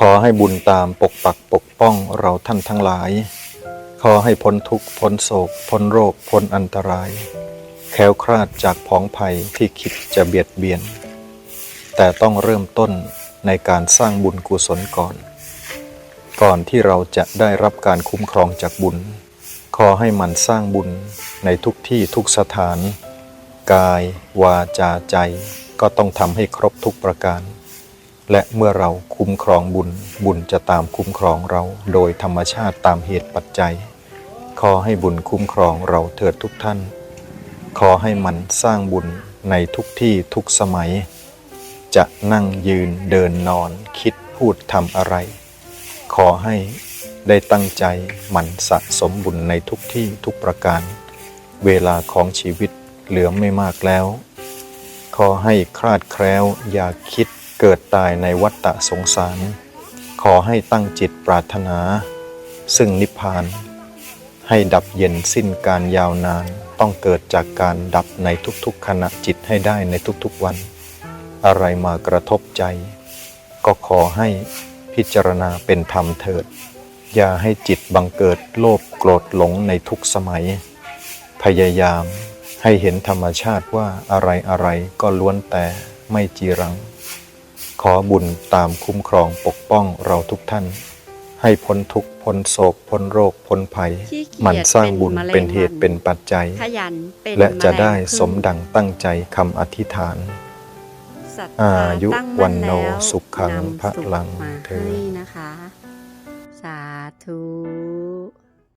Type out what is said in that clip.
ขอให้บุญตามปกปักปกป้องเราท่านทั้งหลาย ขอให้พ้นทุกข์พ้นโศก พ้นโรค พ้นอันตราย แคล้วคลาดจากผองภัยที่คิดจะเบียดเบียน แต่ต้องเริ่มต้นในการสร้างบุญกุศลก่อน ก่อนที่เราจะได้รับการคุ้มครองจากบุญ ขอให้มันสร้างบุญในทุกที่ทุกสถาน กาย วาจาใจ ก็ต้องทำให้ครบทุกประการ และเมื่อเราคุ้มครองบุญ บุญจะตามคุ้มครองเรา โดยธรรมชาติตามเหตุปัจจัย ขอให้บุญคุ้มครองเราเถิดทุกท่าน ขอให้มันสร้างบุญในทุกที่ทุกสมัย จะนั่งยืนเดินนอนคิดพูดทำอะไร ขอให้ได้ตั้งใจหมั่นสะสมบุญในทุกที่ทุกประการ เวลาของชีวิตเหลือไม่มากแล้ว ขอให้คลาดแคล้วอย่าคิด เกิดตายในวัฏฏะสงสาร ขอให้ตั้งจิตปรารถนา ซึ่งนิพพาน ให้ดับเย็นสิ้นการยาวนาน ต้องเกิดจากการดับในทุกๆขณะจิตให้ได้ในทุกๆวัน อะไรมากระทบใจ ก็ขอให้พิจารณาเป็นธรรมเถิด อย่าให้จิตบังเกิดโลภโกรธหลงในทุกสมัย พยายามให้เห็นธรรมชาติว่าอะไรอะไรก็ล้วนแต่ไม่จีรัง ขอบุญตามคุ้มครองปกป้องเราทุกท่าน ให้พ้นทุกข์พ้นโศกพ้นโรคพ้นภัยขี้เกียจหมันสร้างบุญเป็นมะเร็งเป็นเหตุวันเป็นปัจจัยขยันเป็นและจะได้แมลงขึ้นสมดังตั้งใจคำอธิษฐานศรัทธอายุตั้งวัมั่นโนแล้วสุขังนำพลังสุขมาเถิดให้นะคะ สาธุ